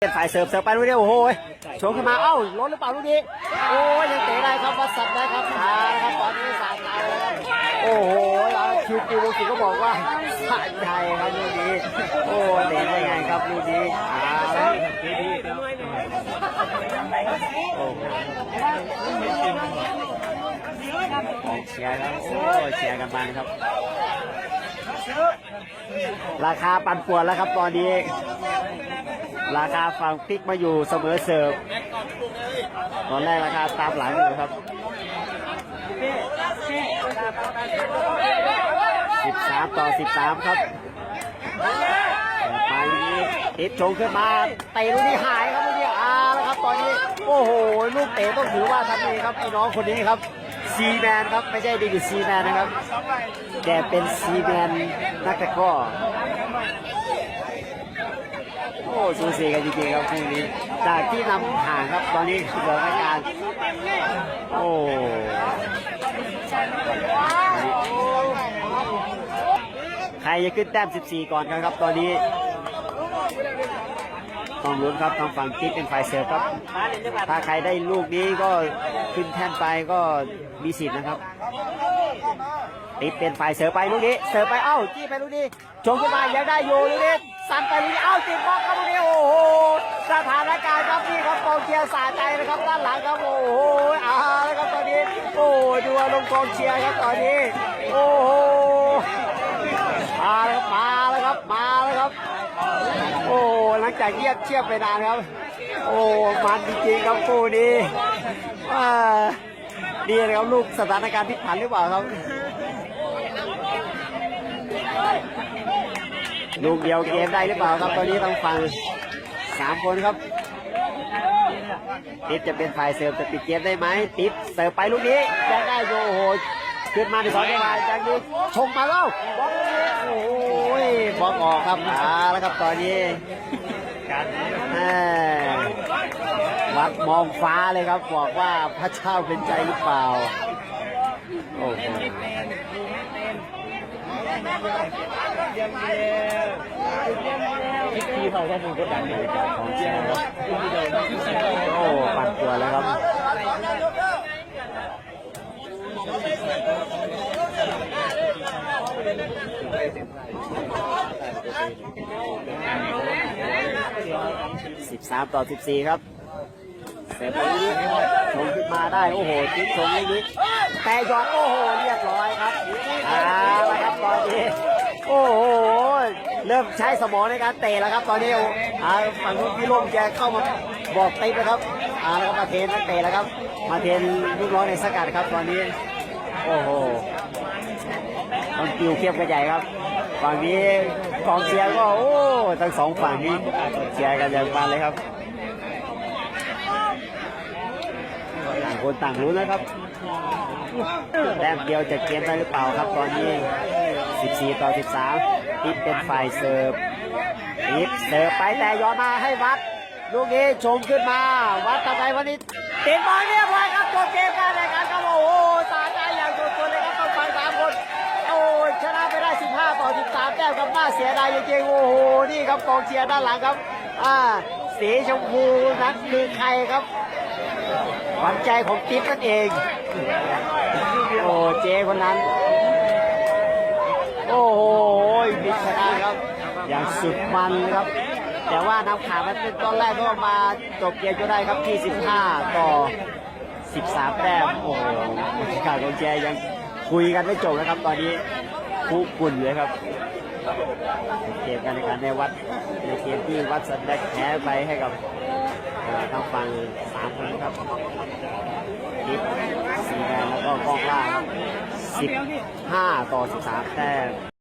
เป็นฝ่ายเสิร์ฟเสิร์ฟไปลูกนี้โอ้โหชงขึ้นมาเอ้าล้นหรือเปล่าลูกนี้โอ้ยยังเตะได้ครับวัดสัตว์ได้ครับขาครับตอนนี้สาใจแล้วโอ้โหแล้วคิวปิวสิก็บอกว่าสะใจครับลูกนี้โอ้เตะได้ไงครับลูกนี้ขาโอ้โออกเชียร์ครับโอ้ยเชียร์กันมาครับ ราคาปั่นป่วนแล้วครับตอนนี้ ราคาฝั่งพลิกมาอยู่เสมอเสิร์ฟตอนแรกราคาตามหลังอยู่ครับ13ต่อ13ครับไปนี้ติดชงขึ้นมาเตะลูกนี้หายครับลูกนี้อาแล้วครับตอนนี้โอ้โหลูกเตะต้องถือว่าทำดีครับไอ้น้องคนนี้ครับซีแมนครับไม่ใช่ดีกิซีแมนนะครับแกเป็นซีแมนนักตะก้อ โอ้สูสีกันจริงๆครับคู่นี้ จากที่นำห่างครับตอนนี้เหลือรายการโอ้ใครจะขึ้นแต้ม 14 ก่อนกันครับตอนนี้ต้องลุ้นครับทางฝั่งกิ๊กเป็นฝ่ายเสิร์ฟครับ ถ้าใครได้ลูกนี้ก็ขึ้นแท่นไปก็มีสิทธิ์นะครับติดเป็นฝ่ายเสิร์ฟไปลูกนี้ เสิร์ฟไปเอ้าจี้ไปลูกนี้ชงขึ้นมายังได้อยู่ลูกนี้ สันไปลูกนี้เอาติดบล็อกครับลูกนี้โอ้โหสถานการณ์ครับนี่ครับกองเชียร์สาใจนะครับด้านหลังครับโอ้โหเอาแล้วครับตอนนี้โอ้ดูอารมณ์กองเชียร์ครับตอนนี้โอ้โหมาแล้วมาแล้วครับมาแล้วครับ โอ้หลังจากเงียบเชียบไปนานครับ โอ้มันจริงๆครับคู่นี้อ่าดีนะครับลูกสถานการณ์พลิกผันหรือเปล่าครับ ลูกเดียวเกมได้หรือเปล่าครับตอนนี้ต้องฟังสามคนครับ ติดจะเป็นฝ่ายเสิร์ฟจะปิดเกมได้ไหมติดเสิร์ฟไปลูกนี้ยังได้โยโอ้โหขึ้นมาในสองจังหวะจากนี้ชงมาแล้วบอลลูกนี้โอ้ยบอลออกครับอ่าแล้วครับตอนนี้วัดมองฟ้าเลยครับบอกว่าพระเจ้าเป็นใจหรือเปล่าโอ้โห ที่เขาแค่ดูกดดันอยู่ของเชียร์ครับโอ้ปั่นตัวแล้วครับ13ต่อ14ครับเสร็จไปนี้ชงขึ้นมาได้ โอ้โหทิ้งชงนิดแต่ยอนโอ้โห เรียบร้อยครับเอาละครับตอนนี้ โอ้โห เริ่มใช้สมองในการเตะแล้วครับ ตอนนี้อ้อาฝั่งนู้นพี่ร่มแกเข้ามาบอกติ๊บนะครับเอาแล้วก็มาเทนนักเตะแล้วครับ มาเทนลูกน้องในสกัดครับ ตอนนี้ โอ้โหต้องติวเข้มกันใหญ่ครับ ฝั่งนี้กองเชียร์ก็โอ้ทั้งสองฝั่งนี้เชียร์กันอย่างมันเลยครับ ต่าง คนต่างรู้นะครับแต้มเดียวจะเกมได้หรือเปล่าครับตอนนี้ 14 ต่อ 13ทิปเป็นฝ่ายเสิร์ฟทิปเสิร์ฟไปแต่ย้อนมาให้วัด ลูกนี้ชงขึ้นมา วัดทำไมวันนี้ติดบอลเรียบร้อยครับจบเกมการแข่งขันครับโอ้โหสาใจอย่างสุดๆเลยครับต้องฟังสามคนโอ้ชนะไปได้ 15 ต่อ 13 แต้มครับน่าเสียดายจริงๆโอ้โหนี่ครับกองเชียร์ด้านหลังครับอ่าสีชมพูนั้นคือใครครับ หวันใจของติ๊บนั่นเอง โอ้เจคนนั้น โอ้โหบิ๊กชนะครับ อย่างสุดมันครับ แต่ว่านำขามันเป็นตอนแรกก็มาจบเกมจนได้ครับที่ 15 ต่อ 13 แต้ม โอ้โหบรรยากาศของเจยังคุยกันไม่จบนะครับ ตอนนี้คุกุ่นเลยครับเกมการแข่งขันในวัดในเกมที่วัดสันแดกแพ้ไปให้กับเอ่อทางฝั่งามคนครับทิปสีแดงแล้วก็กองล่างสิบห้าต่อ13แต้ม